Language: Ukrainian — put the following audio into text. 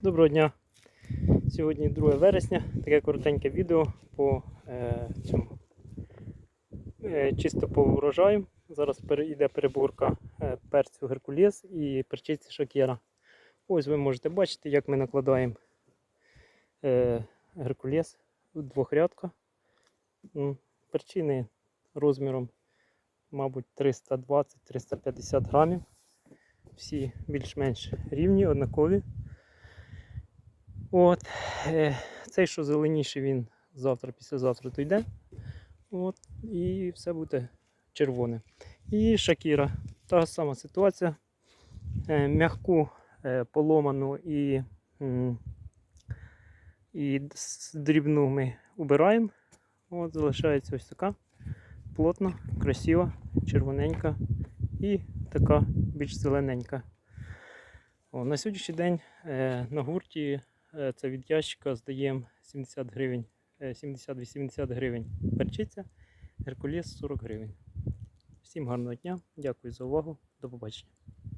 Доброго дня! Сьогодні 2 вересня, таке коротеньке відео по е, цьому е, чисто по врожаю. Зараз йде переборка е, перцю Геркулес і перчиці Шакера. Ось ви можете бачити, як ми накладаємо е, Геркулес у двохрядка. М, Перчини розміром, мабуть, 320-350 грамів. Всі більш-менш рівні, однакові. От, е, цей, що зеленіший, він завтра, післязавтра дойде. От, і все буде червоне. І Шакіра. Та сама ситуація. Е, м'яку е, поломану і, і дрібну ми убираємо. От, залишається ось така плотна, красива, червоненька і така більш зелененька. О, на сьогоднішній день на гурті це від ящика здаємо 70 гривень, е, 70-80 гривень перчиця, Геркулес 40 гривень. Всім гарного дня, дякую за увагу, до побачення.